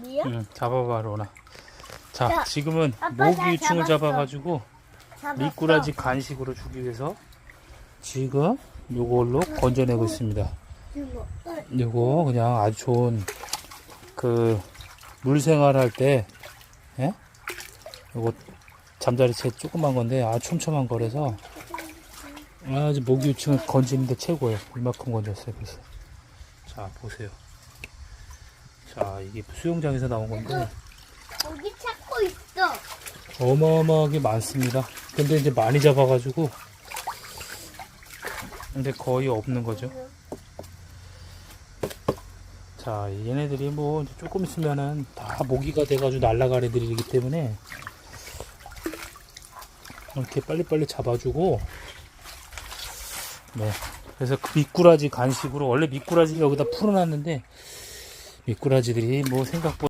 미야? 응, 잡아봐 로나. 자, 자, 지금은 아빠 모기 잘 유충을 잡았어. 잡아가지고 잡았어. 미꾸라지 간식으로 주기 위해서 지금 요걸로 건져내고 있습니다. 이거, 어, 요거 그냥 아주 좋은 그 물생활 할 때, 예? 요거 잠자리채 조그만 건데 아주 촘촘한 거라서 아주 모기 유충을 건지는데 최고예요. 이만큼 건졌어요, 그래서. 자, 보세요. 자, 이게 수영장에서 나온 건데 거기 찾고 있어. 어마어마하게 많습니다. 근데 이제 많이 잡아가지고 근데 거의 없는 거죠. 자, 얘네들이 뭐 조금 있으면은 다 모기가 돼가지고 날아갈 애들이기 때문에 이렇게 빨리빨리 잡아주고 네. 그래서 그 미꾸라지 간식으로 원래 미꾸라지 여기다 풀어놨는데 미꾸라지들이 뭐 생각보다